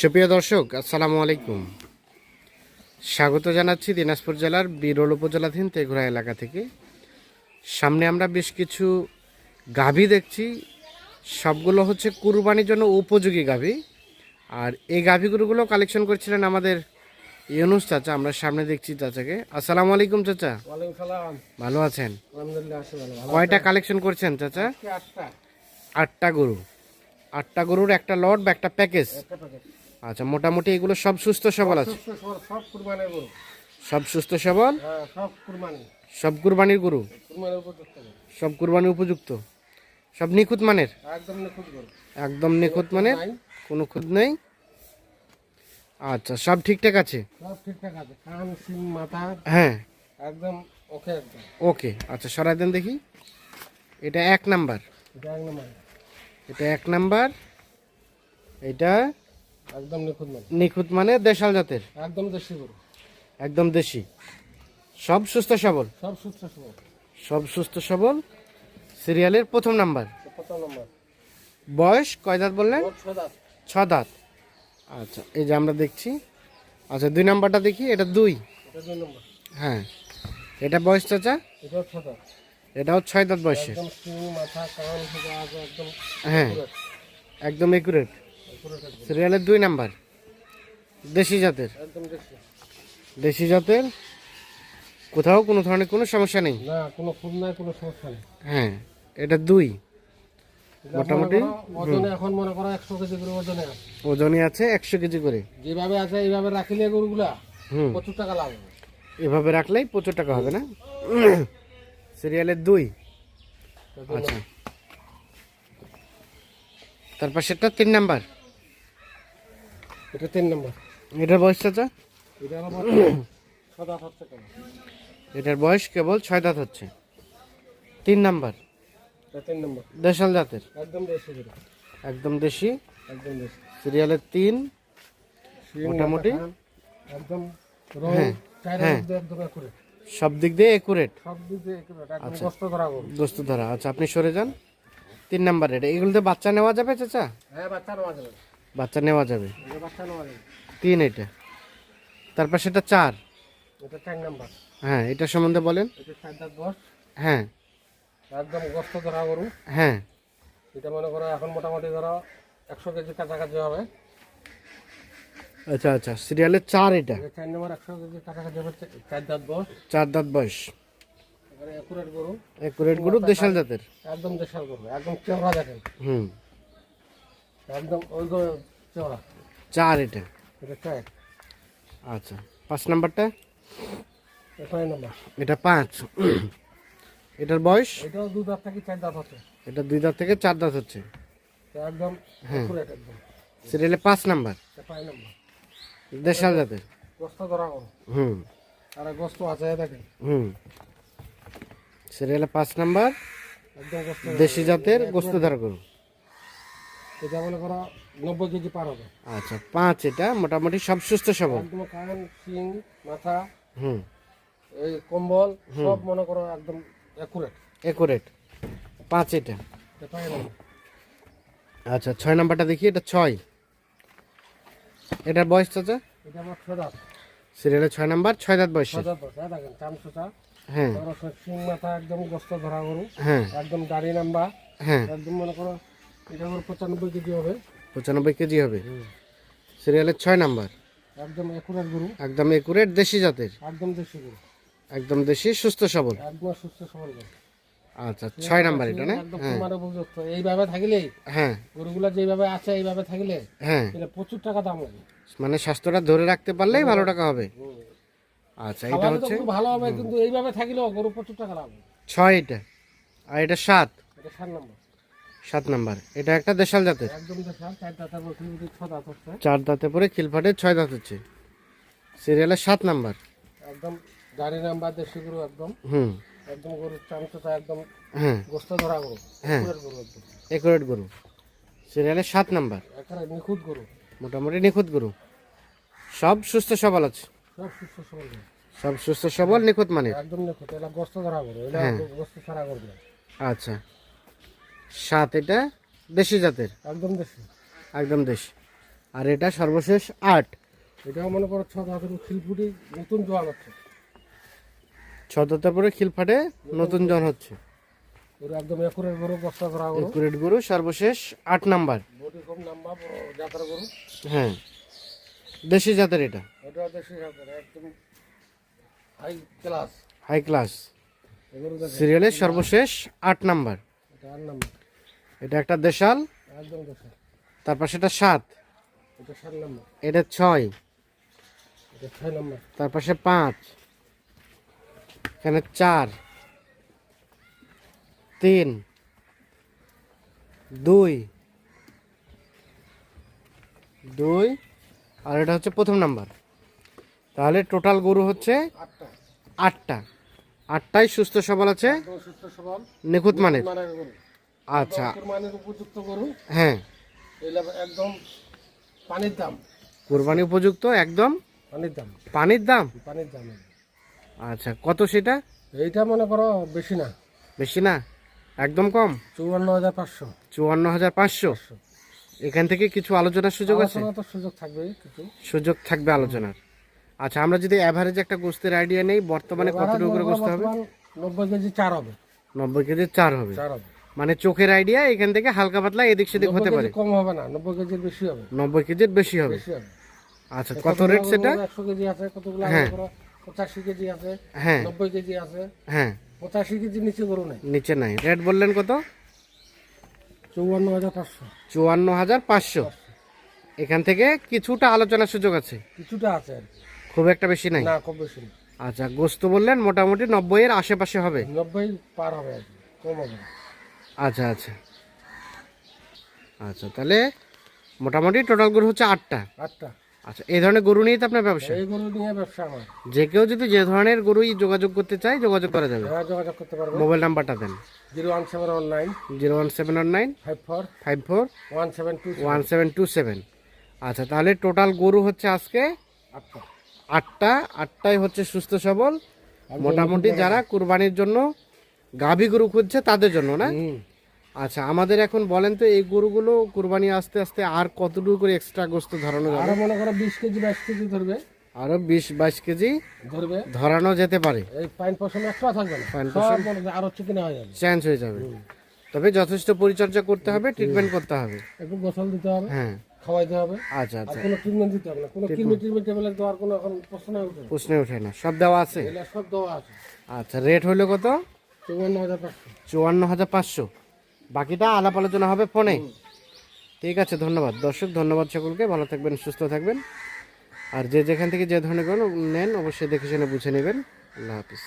সুপ্রিয় দর্শক আসসালামু আলাইকুম। স্বাগত জানাচ্ছি দিনাজপুর জেলার বিরল উপজেলাধীন তেঘুরা এলাকা থেকে। সামনে আমরা বেশ কিছু গাভী দেখছি। সবগুলো হচ্ছে কুরবানির জন্য উপযোগী গাভী। আর এই গাভীগুলোগুলো কালেকশন করছিলেন আমাদের ইউনুস চাচা আমরা সামনে দেখছি চাচাকে। আসসালামু আলাইকুম চাচা। ভালো আছেন? কয়টা কালেকশন করছেন চাচা? আটটা। গরু। আটটা গরুর একটা লট বা একটা প্যাকেজ আচ্ছা মোটামুটি এগুলো সব সুস্থ সবল আছে? সব কুরবানির গরু। সব সুস্থ সবল? সব কুরবানি। সব কুরবানির গরু? সব কুরবানি উপযুক্ত? সব নিখুঁত মানের? একদম নিখুঁত গরু। একদম নিখুঁত মানের? কোনো খুঁত নেই? আচ্ছা সব ঠিকঠাক আছে? সব ঠিকঠাক আছে। কান সিং মাথা? হ্যাঁ। একদম ওকে একদম। ওকে আচ্ছা সরাই দেন দেখি। এটা এক নাম্বার। এক নম্বর। এটা এক নাম্বার। এটা একদম নিখুঁত মানে। নিখুঁত মানে দেশাল জাতের? একদম দেশি গরু। একদম দেশি। সব সুস্থ সবল? সব সুস্থ সবল। সব সুস্থ সবল? সিরিয়ালের প্রথম নাম্বার। কত নম্বর। বয়স কয় দাঁত বললেন? ছ দাঁত। আচ্ছা এই যে আমরা দেখছি। আচ্ছা দুই নাম্বারটা দেখি এটা দুই। নম্বর। হ্যাঁ। এটা বয়স চাচা? এটাও ছয় দাঁত। বয়সে হ্যাঁ। একদম একুরেট। সিরিয়ালের দুই নাম্বার। দেশি জাতের। দেশি। জাতের কোথাও কোনো ধরনের কোনো সমস্যা নেই? না কোনো ফুল নাই কোনো সমস্যা নেই। হ্যাঁ এটা দুই। মোটামুটি, ওজনে এখন মনে করো একশো কেজি করে ওজনে আছে। ওজনই আছে একশো কেজি করে। যেভাবে আছে এইভাবে রাখিলে গরুগুলা হুম। প্রচুর টাকা লাভ হবে। এভাবে রাখলেই প্রচুর টাকা হবে না? সিরিয়ালের দুই। আচ্ছা। তারপর সেটা তিন নাম্বার। এটা তিন নম্বর। এটার বয়স চাচা? এটার বয়স কেবল ছয় দাঁত হচ্ছে। তিন নাম্বার। এটা তিন নম্বর। দেশাল জাতের? একদম দেশি একদম দেশি? একদম দেশি। সিরিয়ালের তিন? মোটামুটি? একদম রং হ্যাঁ, হ্যাঁ। সব দিক দিয়ে একুরেট আচ্ছা। দোস্ত ধরা আচ্ছা আপনি সরে যান। তিন নাম্বার এটা এগুলোতে বাচ্চা নেওয়া যাবে চাচা? হ্যাঁ বাচ্চা নেওয়া যাবে। বাচ্চা নেওয়া যাবে? তিন এটা। তারপর সেটা চার? এটা চার নম্বর। হ্যাঁ এটা সম্বন্ধে বলেন। হ্যাঁ। একদম কষ্ট ধরা গরু। হ্যাঁ। এটা মনে করো এখন মোটামুটি ধরো একশো কেজি কাছাকাছি হবে। আচ্ছা আচ্ছা। সিরিয়ালের চার এটা? চার নম্বর একশো কেজি কাছাকাছি হবে চার দাঁত বস চার দাঁত বয়স। একুরেট গরু। একুরেট গরু দেশাল জাতের। একদম দেশাল গরু একদম চেওড়া দেখেন। হুম। একদম ওই চার এটা এটা চার আচ্ছা পাঁচ নাম্বারটা? নম্বর। এটা পাঁচ। এটার বয়স? এটাও দু দাঁত থেকে চার দাঁত হচ্ছে। এটা দুই দাঁত থেকে চার দাঁত হচ্ছে। একদম সিরিয়ালে পাঁচ নাম্বার। পাঁচ নম্বর। দেশাল জাতের? গোস্ত ধরা হুম। আর গোস্ত আছে দেখেন। হুম। সিরিয়ালে পাঁচ নাম্বার। দেশি জাতের গোস্তধার গরু। এটা মনে করো নব্বই কেজি পার হবে। আচ্ছা পাঁচ এটা মোটামুটি সব সুস্থ সবল। একদম কান শিং মাথা হুম। এই কম্বল সব মনে করো একদম একুরেট একুরেট পাঁচ এটা। নম্বর আচ্ছা ছয় নাম্বারটা দেখি এটা ছয়। এটার বয়স চাচা এটা আমার ছদাত সিরিয়ালে ছয় নাম্বার ছয় দাঁত বয়সে। চামচুটা হ্যাঁ শিং মাথা একদম গোস্ত ধরা গরু হ্যাঁ। একদম দাড়ি নাম্বা হ্যাঁ। একদম মনে করো এটা আমার পঁচানব্বই কেজি হবে। পঁচানব্বই কেজি হবে? সিরিয়ালের ছয় নাম্বার? একদম একুরেট গরু। একদম একুরেট দেশি জাতের? একদম দেশি গরু। একদম দেশি সুস্থ সবল? একদম সুস্থ সবল আচ্ছা ছয় নাম্বার এটা না? একদম হ্যাঁ। উপযুক্ত এইভাবে থাকলে হ্যাঁ। গরুগুলা যেভাবে আছে এইভাবে থাকলে হ্যাঁ। এটা প্রচুর টাকা দাম হবে মানে স্বাস্থ্যটা ধরে রাখতে পারলেই ভালো টাকা হবে। আচ্ছা এটা হচ্ছে ভালো হবে কিন্তু এইভাবে থাকলেও গরু প্রচুর টাকা লাভ ছয় এটা। আর এটা সাত? এটা সাত নম্বর। সাত নাম্বার। এটা একটা দেশাল জাতের। চার দাঁত পরে খিলফাটে ছয় দাঁত হচ্ছে। সিরিয়ালের সাত নাম্বার। একদম গাড়ি নাম্বার দেশি গরু একদম। হুম। একদম গরুর চামচটা একদম হ্যাঁ। গোস্ত ধরা গরু হ্যাঁ। গরু একদম। একুরেট গরু। সিরিয়ালের সাত নাম্বার। এখানে নিখুঁত গরু। মোটামুটি নিখুঁত গরু। সব সুস্থ সবল আছে। সব সুস্থ সবল সব সুস্থ সবল নিখুঁত মানের। একদম নিখুঁত। এটা গোস্ত ধরা গরু এটা হ্যাঁ। গোস্ত ছাড়া গরু আচ্ছা। সাত এটা দেশি জাতের? একদম দেশি। একদম দেশি। আর এটা সর্বশেষ আট। এটাও মনে করো ছ দাঁতের খিলফুটি নতুন জোয়ান হচ্ছে। ছদাতে পরে খিল ফাটে নতুন জন হচ্ছে। ওর একদম একুরের গরু বস্তা করা গরু। একুরেট গরু সর্বশেষ আট নাম্বার। বডি খুব লম্বা জাতের গরু। হ্যাঁ। দেশি জাতের এটা? এটা দেশি জাতের একদম হাই ক্লাস হাই ক্লাস সিরিয়ালের সর্বশেষ আট নাম্বার। এটা একটা দেশাল তারপর সেটা সাত এটা ছয় এটা ছয় তার পাশে পাঁচ এখানে চার তিন দুই দুই আর এটা হচ্ছে প্রথম নাম্বার। তাহলে টোটাল গরু হচ্ছে আটটা। আটটা। আটটাই সুস্থ সবল আছে? সুস্থ সবল। নিখুঁত মানের? আচ্ছা। উপযুক্ত গরু। হ্যাঁ। একদম পানির দাম। কোরবানি উপযুক্ত একদম? পানির দাম। পানির দাম? পানির দাম। আচ্ছা কত সেটা? এইটা মনে করো বেশি না। বেশি না? একদম কম? চুয়ান্ন হাজার পাঁচশো। চুয়ান্ন হাজার পাঁচশো। এখান থেকে কিছু আলোচনার সুযোগ আছে? সুযোগ থাকবে কিছু। সুযোগ থাকবে আলোচনার। আচ্ছা আমরা যদি অ্যাভারেজ একটা গোস্তের আইডিয়া নেই বর্তমানে কতটুকু করে গোস্ত হবে? নব্বই কেজি চার হবে। নব্বই কেজির চার হবে। মানে চোখের আইডিয়া এখান থেকে হালকা পাতলা এদিক সেদিক হতে পারে। কম হবে না নব্বই কেজির বেশি হবে। নব্বই কেজির বেশি হবে। আচ্ছা কত রেট সেটা? একশো কেজি আছে কতগুলো হ্যাঁ। পঁচাশি কেজি আছে হ্যাঁ। নব্বই কেজি আছে। হ্যাঁ। পঁচাশি কেজি নিচে গরু নেই। নিচে নাই। রেট বললেন কত? চৌয়ান্ন হাজার পাঁচশো। চুয়ান্ন হাজার পাঁচশো। এখান থেকে কিছুটা আলোচনার সুযোগ আছে। কিছুটা আছে আর কি। খুব একটা বেশি নাই? না খুব বেশি না। আচ্ছা গোস্ত বললেন মোটামুটি নব্বই এর আশেপাশে হবে? নব্বই পার হবে আর কি কম হবে না। আচ্ছা আচ্ছা। আচ্ছা তাহলে মোটামুটি টোটাল গরু হচ্ছে আটটা। আটটা। আচ্ছা এই ধরনের গরু নিয়েই তো আপনার ব্যবসা? এই গরু নিয়ে ব্যবসা আমার। যে কেউ যদি যে ধরনের গরুই যোগাযোগ করতে চায় যোগাযোগ করা যাবে। যারা যোগাযোগ করতে পারবে। মোবাইল নাম্বারটা দেন। Zero one seven one nine zero one seven one nine five four five four one seven two one seven. Two seven. আচ্ছা তাহলে টোটাল গরু হচ্ছে আজকে আটটা। আটটা আটটাই হচ্ছে সুস্থ সবল। মোটামুটি যারা কুরবানির জন্য গাভী গরু খুঁজছে তাদের জন্য না? আচ্ছা আমাদের এখন বলেন তো এই গরুগুলো কুরবানি আস্তে আস্তে আর কতটুকু করে এক্সট্রা গোস্ত ধরানো যাবে? আরও মনে করো বিশ কেজি বাইশ কেজি ধরবে। আরও বিশ বাইশ কেজি ধরবে। ধরানো যেতে পারে। এই পাইন পশম একটা থাকবে না। পাইন আরও চিকেন হয়ে যাবে। চেঞ্জ হয়ে যাবে। তবে যথেষ্ট পরিচর্যা করতে হবে ট্রিটমেন্ট করতে হবে। একটু গোসল দিতে হবে। হ্যাঁ। খাওয়াইতে হবে। আচ্ছা আচ্ছা। কোনো ট্রিটমেন্ট দিতে হবে না। কোনো কিডনি ট্রিটমেন্ট টেবিলে দেওয়ার কোনো এখন প্রশ্ন উঠে না। প্রশ্নে ওঠে না। সব দেওয়া আছে? এগুলো সব দেওয়া আছে। আচ্ছা রেট হলো কত? চৌবান্ন হাজার পাঁচশো। চুয়ান্ন হাজার পাঁচশো। বাকিটা আলাপ আলোচনা হবে ফোনে। ঠিক আছে ধন্যবাদ। দর্শক ধন্যবাদ সকলকে। ভালো থাকবেন সুস্থ থাকবেন। আর যে যেখান থেকে যে ধরনের নেন অবশ্যই দেখে শুনে বুঝে নেবেন। আল্লাহ হাফিজ।